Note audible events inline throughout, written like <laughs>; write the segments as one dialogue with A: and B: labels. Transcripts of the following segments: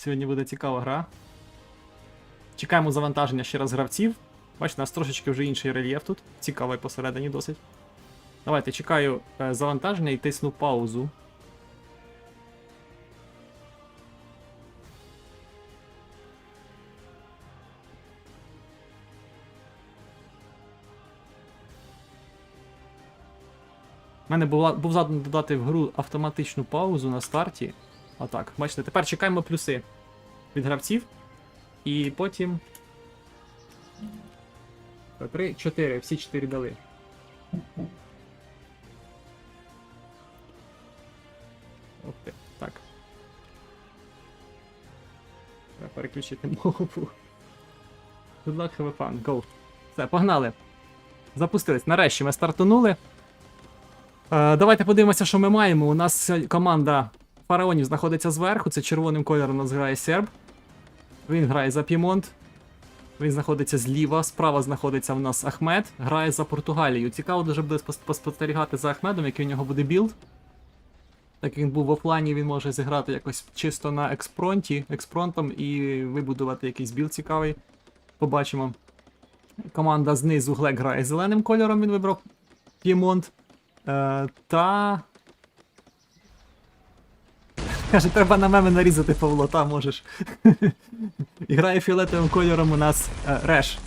A: Сьогодні буде цікава гра. Чекаємо завантаження ще раз гравців. Бачите, у нас трошечки вже інший рельєф тут. Цікавий посередині досить. Давайте чекаю е, завантаження і тисну паузу. У мене була, був заданий додати в гру автоматичну паузу на старті. Отак. Бачите, тепер чекаємо плюси від гравців. І потім. Три, чотири, всі чотири дали. Ух так. Треба переключити мову. Good luck, have a fun, go. Все, погнали. Запустились. Нарешті ми стартанули. Е, давайте подивимося, що ми маємо. У нас команда фараонів знаходиться зверху. Це червоним кольором у нас грає серб. Він грає за Пімонт. Він знаходиться зліва, справа знаходиться в нас Ахмед, грає за Португалію. Цікаво дуже буде спос- поспостерігати за Ахмедом, який у нього буде білд. Так як він був в офлайні, він може зіграти якось чисто на експронті, експронтом і вибудувати якийсь білд цікавий. Побачимо. Команда знизу Глек грає зеленим кольором, він вибрав Пімонт. Е, та. Каже, треба на меми нарізати Павло, та можеш. І <laughs> грає фіолетовим кольором у нас е, Реш.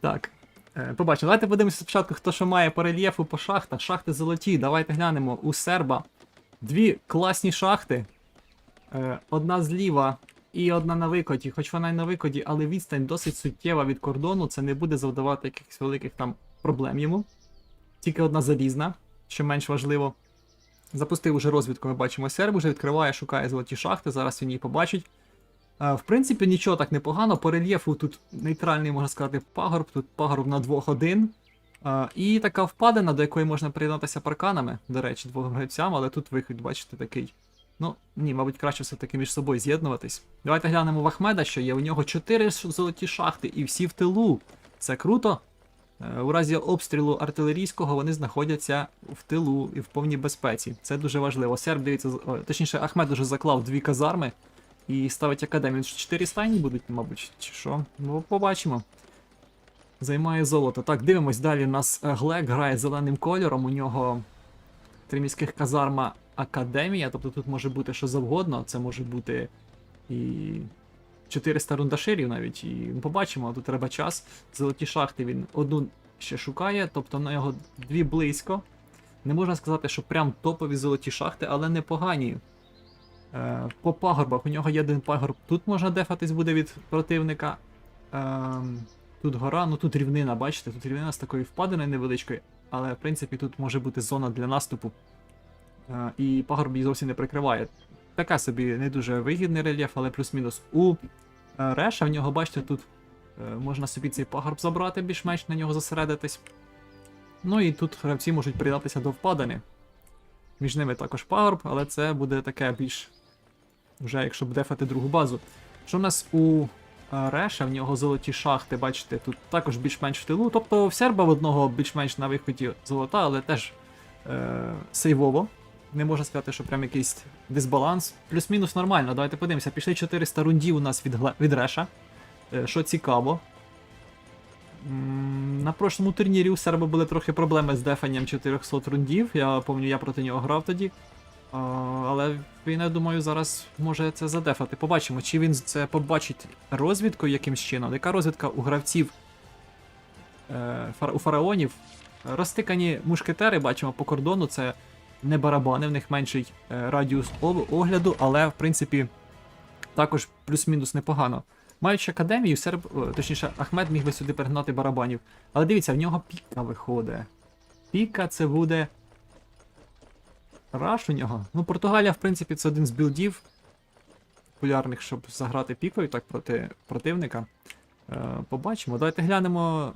A: Так. Е, побачимо. Давайте подивимося спочатку, хто що має по рельєфу по шахтах. Шахти золоті. Давайте глянемо у серба. Дві класні шахти. Е, одна зліва і одна на викоді. Хоч вона й на викоді, але відстань досить суттєва від кордону. Це не буде завдавати якихось великих там проблем йому. Тільки одна залізна, що менш важливо. Запустив уже розвідку, ми бачимо серб, вже відкриває, шукає золоті шахти, зараз він її побачить. Е, В принципі, нічого так непогано. По рельєфу тут нейтральний, можна сказати, пагорб, тут пагорб на двох один. Е, І така впадина, до якої можна приєднатися парканами, до речі, двом гравцям, але тут вихід, бачите, такий. Ну, ні, мабуть, краще все-таки між собою з'єднуватись. Давайте глянемо в Ахмеда, що є. У нього 4 золоті шахти і всі в тилу. Це круто. Е, У разі обстрілу артилерійського вони знаходяться в тилу і в повній безпеці. Це дуже важливо. Серб дивиться, точніше, Ахмед уже заклав дві казарми і ставить академію. Чотири стайні будуть, мабуть, чи що? Ну, побачимо. Займає золото. Так, дивимось далі. У нас е, Глек грає зеленим кольором. У нього три міських казарма Академія. Тобто тут може бути що завгодно. Це може бути і 400 рундаширів навіть. І побачимо, тут треба час. Золоті шахти він одну ще шукає, тобто на його дві близько. Не можна сказати, що прям топові золоті шахти, але непогані. Е, по пагорбах у нього є один пагорб. Тут можна дефатись буде від противника. Ем, тут гора, ну тут рівнина, бачите, тут рівнина з такою впадиною невеличкою, але в принципі тут може бути зона для наступу. Е, і пагорб її зовсім не прикриває. Така собі не дуже вигідний рельєф, але плюс-мінус. У е, Реша в нього, бачите, тут е, можна собі цей пагорб забрати, більш-менш на нього зосередитись. Ну і тут гравці можуть приєднатися до впадини. Між ними також пагорб, але це буде таке більш. Вже якщо б дефати другу базу. Що в нас у е, Реша, в нього золоті шахти, бачите, тут також більш-менш в тилу. Тобто в серба в одного більш-менш на виході золота, але теж е, сейвово. Не можна сказати, що прям якийсь дисбаланс. Плюс-мінус нормально. Давайте подивимося. Пішли 400 рундів у нас від, від Реша. Е, Що цікаво. На прошлому турнірі у серба були трохи проблеми з дефанням 400 рундів. Я пам'ятаю, я проти нього грав тоді. Але він, я думаю, зараз може це задефати. Побачимо, чи він це побачить розвідкою якимсь чином. Яка розвідка у гравців е, у фараонів? Розтикані мушкетери, бачимо по кордону, це не барабани, в них менший е, радіус огляду, але в принципі також плюс-мінус непогано. Маючи академію, серб, точніше, Ахмед міг би сюди перегнати барабанів. Але дивіться, в нього піка виходить. Піка це буде. Раш у нього. Ну, Португалія, в принципі, це один з білдів популярних, щоб заграти пікою так проти противника. Е, побачимо. Давайте глянемо,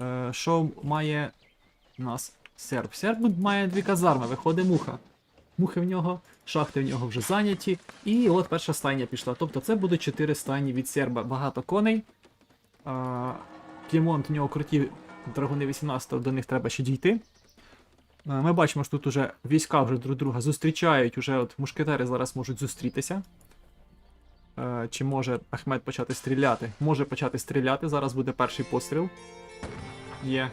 A: е, що має нас серб. Серб має дві казарми, виходить муха. Мухи в нього, шахти в нього вже зайняті. І от перша стайня пішла. Тобто це буде 4 стайні від серба. Багато коней. А, П'ємонт в нього круті драгуни 18, до них треба ще дійти. Ми бачимо, що тут уже війська вже друг друга зустрічають, уже от мушкетери зараз можуть зустрітися. чи може Ахмед почати стріляти. Може почати стріляти. Зараз буде перший постріл. Є.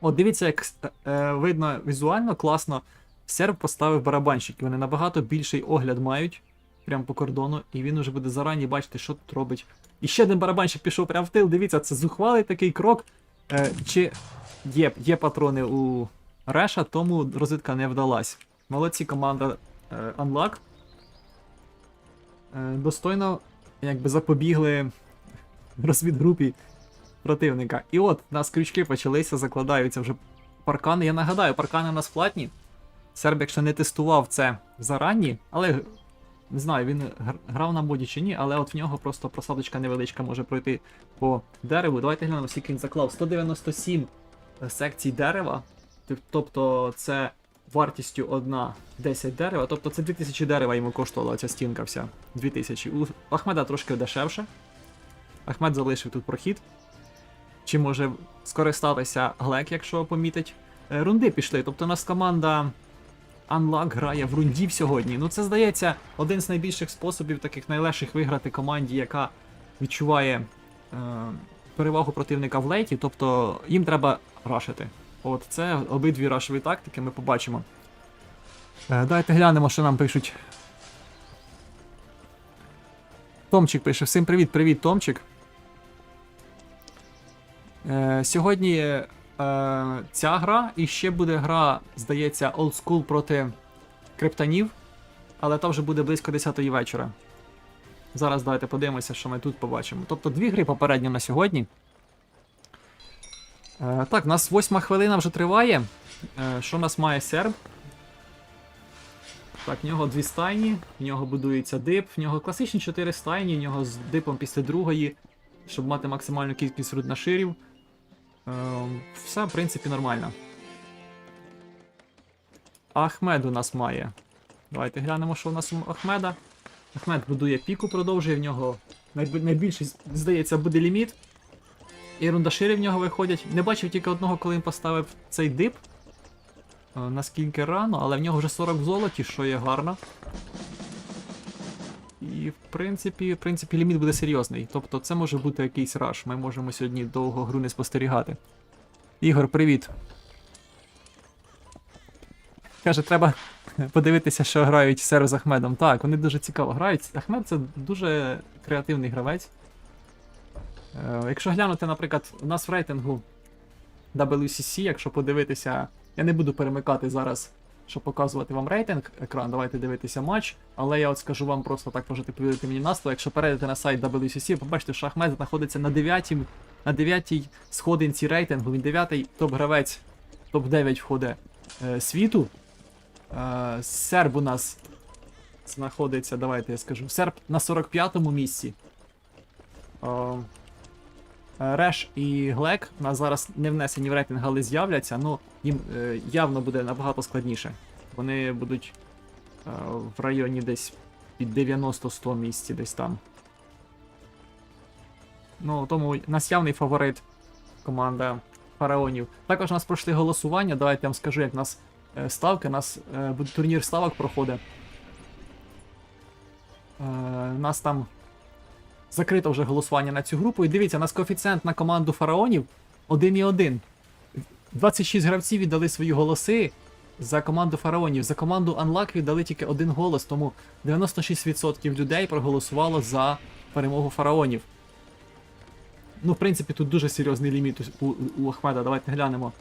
A: От дивіться, як е, видно візуально, класно. Серб поставив барабанщиків. Вони набагато більший огляд мають прямо по кордону, і він уже буде зарані бачити, що тут робить. І ще один барабанщик пішов прямо в тил. Дивіться, це зухвалий такий крок. Е, чи є, є патрони у Реша, тому розвідка не вдалась. Молодці команда е, Unlock. Е, достойно якби запобігли <laughs> розвідгрупі противника. І от у нас крючки почалися, закладаються вже паркани. Я нагадаю, паркани у нас платні. Серб, якщо не тестував це зарані, але не знаю, він грав на моді чи ні, але от в нього просто просадочка невеличка може пройти по дереву. Давайте глянемо, скільки він заклав. 197 секцій дерева. Тобто це вартістю одна 10 дерева. Тобто це 2000 дерева йому коштувала ця стінка вся. 2000. У Ахмеда трошки дешевше. Ахмед залишив тут прохід. Чи може скористатися Глек, якщо помітить. Е, Рунди пішли. Тобто у нас команда Unlock грає в рундів сьогодні. Ну це здається один з найбільших способів, таких найлегших виграти команді, яка відчуває е, перевагу противника в лейті. Тобто їм треба рашити. От це обидві рашові тактики, ми побачимо. Е, давайте глянемо, що нам пишуть. Томчик пише: всім привіт, привіт, Томчик. Е, сьогодні е, ця гра і ще буде гра, здається, Old School проти криптонів, але та вже буде близько 10 вечора. Зараз давайте подивимося, що ми тут побачимо. Тобто дві гри попередньо на сьогодні. Е, так, у нас восьма хвилина вже триває. Е, що у нас має серб? Так, в нього дві стайні, в нього будується дип, в нього класичні чотири стайні, в нього з дипом після другої, щоб мати максимальну кількість руднаширів. Е, все, в принципі, нормально. Ахмед у нас має. Давайте глянемо, що у нас у Ахмеда. Ахмед будує піку, продовжує, в нього найбільший, здається, буде ліміт. І рундашири в нього виходять. Не бачив тільки одного, коли він поставив цей дип. Е, Наскільки рано, але в нього вже 40 в золоті, що є гарно. І в принципі, в принципі, ліміт буде серйозний. Тобто це може бути якийсь раш. Ми можемо сьогодні довго гру не спостерігати. Ігор, привіт. Каже, треба <laughs> подивитися, що грають Сер з Ахмедом. Так, вони дуже цікаво грають. Ахмед це дуже креативний гравець. Е, якщо глянути, наприклад, у нас в рейтингу WCC, якщо подивитися, я не буду перемикати зараз, щоб показувати вам рейтинг екран, давайте дивитися матч. Але я от скажу вам просто так можете повірити мені на слово. Якщо перейдете на сайт WCC, побачите, що Ахмед знаходиться на 9 на 9 сходинці рейтингу. Він 9 топ-гравець, топ-9 входить е, світу. Е, серб у нас знаходиться, давайте я скажу. Серб на 45-му місці. Е, е, Реш і Глек у нас зараз не внесені в рейтинг, але з'являться. Ну, їм е, явно буде набагато складніше. Вони будуть е, в районі десь під 90-100 місці, десь там. Ну, тому у нас явний фаворит команда фараонів. Також у нас пройшли голосування. Давайте я вам скажу, як у нас е, ставки. У нас турнір ставок проходить. У нас там закрито вже голосування на цю групу. І дивіться, у нас коефіцієнт на команду фараонів 1,1. 26 гравців віддали свої голоси за команду фараонів. За команду Unlock віддали тільки один голос, тому 96% людей проголосувало за перемогу фараонів. Ну, в принципі, тут дуже серйозний ліміт у, у, Ахмеда. Давайте глянемо.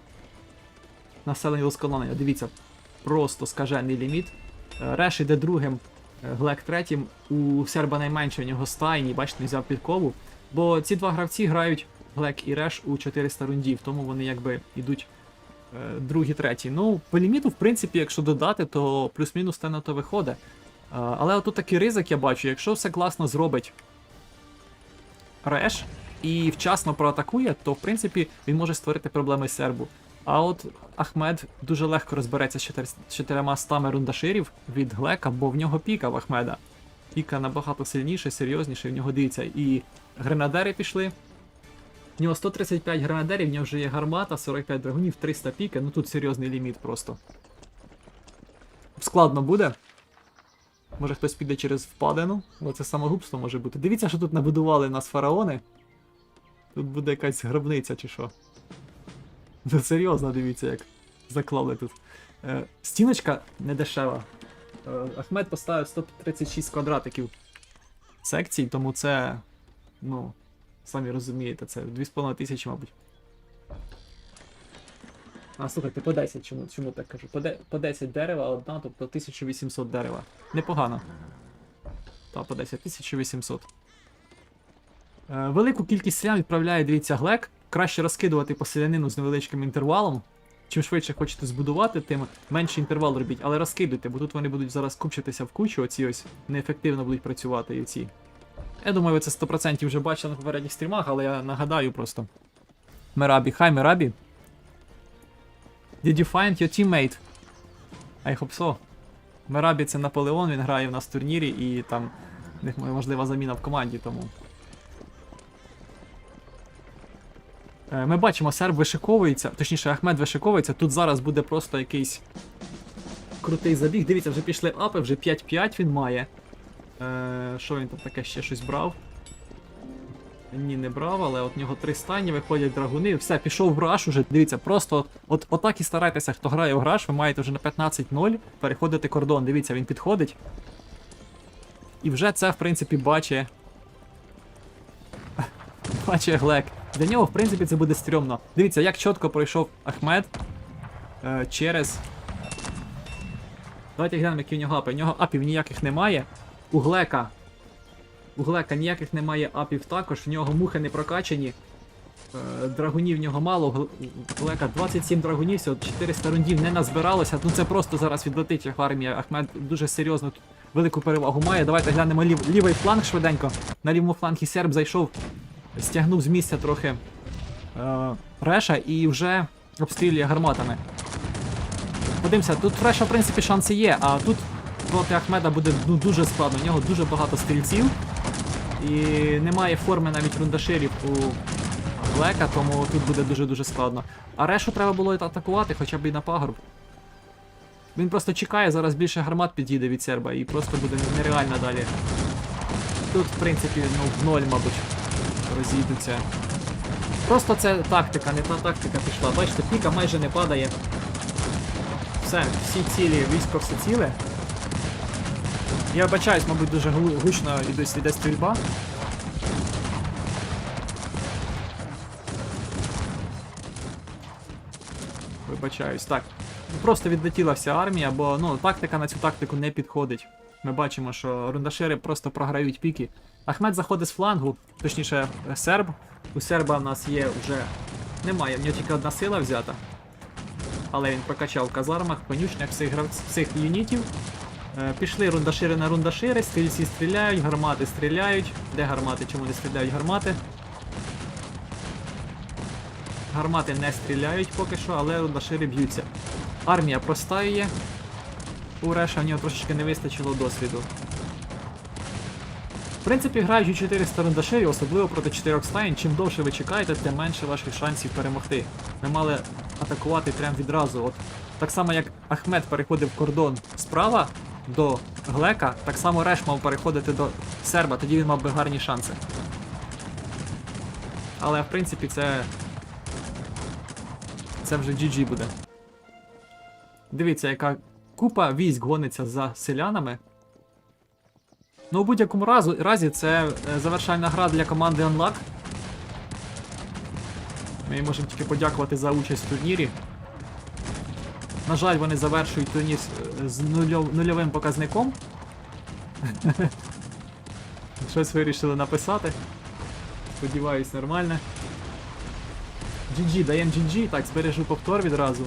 A: Населення досконалення. Дивіться, просто скажений ліміт. Е, Реш іде другим, е, Глек третім. У Серба найменше у нього стайні, бачите, не взяв підкову. Бо ці два гравці грають Глек і Реш у 400 рундів, тому вони якби йдуть е, другі, треті. Ну, по ліміту, в принципі, якщо додати, то плюс-мінус те на то виходить. Е, але отут такий ризик я бачу, якщо все класно зробить Реш і вчасно проатакує, то в принципі він може створити проблеми сербу. А от Ахмед дуже легко розбереться з чотир- з чотирма стами рундаширів від Глека, бо в нього піка в Ахмеда. Піка набагато сильніше, серйозніше, в нього дивіться. І гренадери пішли. В нього 135 гренадерів, в нього вже є гармата, 45 драгунів, 300 піки. Ну тут серйозний ліміт просто. Складно буде. Може хтось піде через впадину, бо це самогубство може бути. Дивіться, що тут набудували нас фараони. Тут буде якась гробниця чи що. Ну серйозно, дивіться, як заклали тут. Е, стіночка не дешева. Е, Ахмед поставив 136 квадратиків секцій, тому це. Ну, самі розумієте, це 2,5 тисячі, мабуть. А, слухайте, по 10, чому, чому так кажу? По, де, по 10 дерева одна, тобто 1800 дерева. Непогано. Та, по 10, 1800. Е, велику кількість селян відправляє, дивіться, глек. Краще розкидувати по селянину з невеличким інтервалом. Чим швидше хочете збудувати, тим менший інтервал робіть, але розкидуйте, бо тут вони будуть зараз купчитися в кучу, оці ось неефективно будуть працювати і ці. Я думаю, ви це 100% вже бачили на попередніх стрімах, але я нагадаю просто. Мерабі, хай Мерабі. Did you find your teammate? I hope so. Мерабі це Наполеон, він грає в нас в турнірі і там в них можлива заміна в команді, тому. Е, Ми бачимо, серб вишиковується, точніше, Ахмед вишиковується. Тут зараз буде просто якийсь крутий забіг. Дивіться, вже пішли апи, вже 5-5 він має. Е, Що він там таке ще щось брав? Ні, не брав, але от в нього три стані, виходять драгуни. Все, пішов в раш уже. Дивіться, просто от, от отак і старайтеся, хто грає в граш, ви маєте вже на 15-0 переходити кордон. Дивіться, він підходить. І вже це, в принципі, бачить. <laughs> Бачить Глек. Для нього, в принципі, це буде стрьомно. Дивіться, як чітко пройшов Ахмед е, через. Давайте глянемо, які в нього апи. У нього апів ніяких немає. У Глека. У Глека ніяких немає апів також, в нього мухи не прокачані. Е, драгунів в нього мало. Глека 27 драгунів, всього 400 рундів не назбиралося. Ну це просто зараз відлетить армія. Ахмед дуже серйозно тут велику перевагу має. Давайте глянемо лів, лівий фланг швиденько. На лівому флангі серб зайшов, стягнув з місця трохи е, Реша і вже обстрілює гарматами. Подивимося, тут Реша, в принципі, шанси є, а тут проти Ахмеда буде ну, дуже складно. У нього дуже багато стрільців. І немає форми навіть рундаширів у Блека, тому тут буде дуже-дуже складно. А решу треба було атакувати хоча б і на пагорб. Він просто чекає, зараз більше гармат підійде від серба і просто буде нереально далі. Тут, в принципі, ну, в ноль, мабуть, розійдуться. Просто це тактика, не та тактика пішла. Бачите, піка майже не падає. Все, всі цілі, військо все ціле. Я вибачаюсь, мабуть, дуже гучно іде, стрільба. Вибачаюсь, так. Просто відлетіла вся армія, бо ну, тактика на цю тактику не підходить. Ми бачимо, що рундашири просто програють піки. Ахмед заходить з флангу, точніше, серб. У серба в нас є вже. Немає, в нього тільки одна сила взята. Але він прокачав в казармах, конюшнях всіх всіх юнітів. Е, Пішли рундашири на рундашири, стрільці стріляють, гармати стріляють. Де гармати? Чому не стріляють гармати? Гармати не стріляють поки що, але рундашири б'ються. Армія простаює. У Реша в нього трошечки не вистачило досвіду. В принципі, граючи 400 рундаширів, особливо проти 4 стайн, чим довше ви чекаєте, тим менше ваших шансів перемогти. Ми мали атакувати прямо відразу. От так само як Ахмед переходив кордон справа до Глека, так само Реш мав переходити до Серба, тоді він мав би гарні шанси. Але в принципі це. Це вже GG буде. Дивіться, яка купа військ гониться за селянами. Ну, у будь-якому разі це е, завершальна гра для команди Unlock. Ми їм можемо тільки подякувати за участь в турнірі. На жаль, вони завершують турнір з- з нульов- нульовим показником. <laughs> Щось вирішили написати. Сподіваюсь, нормально. GG, даємо GG, так, збережу повтор відразу.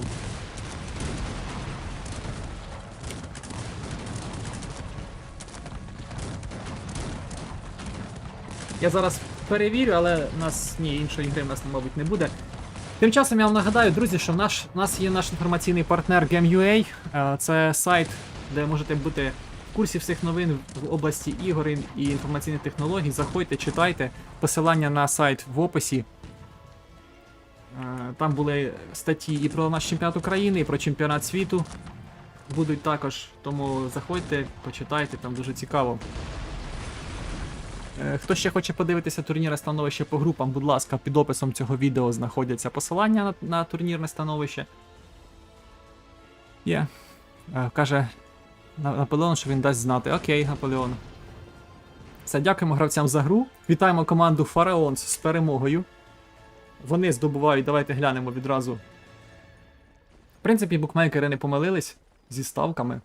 A: Я зараз перевірю, але нас ні, іншої гри в нас, мабуть, не буде. Тим часом я вам нагадаю, друзі, що в наш, у нас є наш інформаційний партнер Game.ua. Е, Це сайт, де можете бути в курсі всіх новин в області ігор і і інформаційних технологій. Заходьте, читайте. Посилання на сайт в описі. Е, Там були статті і про наш чемпіонат України, і про чемпіонат світу. будуть також, тому заходьте, почитайте, там дуже цікаво. Е, Хто ще хоче подивитися турнірне становище по групам, будь ласка, під описом цього відео знаходяться посилання на, на турнірне становище. Є. Е, Каже Наполеон, що він дасть знати. Окей, Наполеон. Все, дякуємо гравцям за гру. Вітаємо команду Фараонс з перемогою. Вони здобувають, давайте глянемо відразу. В принципі, букмекери не помилились зі ставками.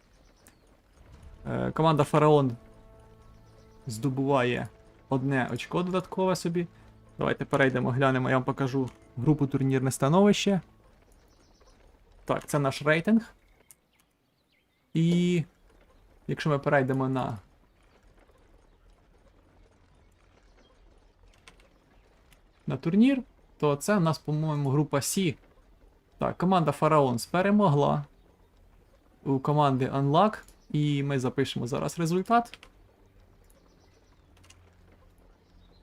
A: Е, команда Фараон здобуває одне очко додаткове собі. Давайте перейдемо, глянемо, я вам покажу групу турнірне становище. Так, це наш рейтинг. І якщо ми перейдемо на. На турнір, то це в нас, по-моєму, група Сі. Так, команда Фараонс перемогла у команди Unlock. І ми запишемо зараз результат.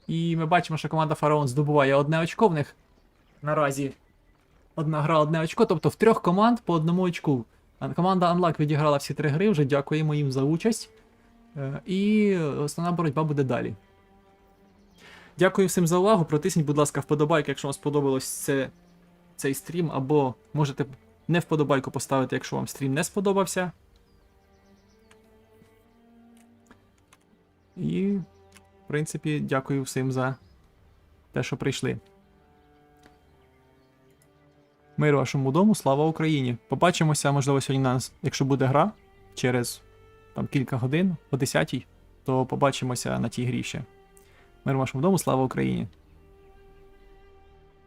A: І ми бачимо, що команда Фараон здобуває одне очко в них. Наразі одна гра, одне очко, тобто в трьох команд по одному очку. Команда Unlock відіграла всі три гри, вже дякуємо їм за участь. Е, І основна боротьба буде далі. Дякую всім за увагу. Протисніть, будь ласка, вподобайки, якщо вам сподобалось це, цей стрім, або можете не вподобайку поставити, якщо вам стрім не сподобався. І, принципі, дякую всім за те, що прийшли. Миру вашому дому, слава Україні! Побачимося, можливо, сьогодні на нас, якщо буде гра через там, кілька годин о 10 то побачимося на тій грі ще. Миру вашому дому, слава Україні!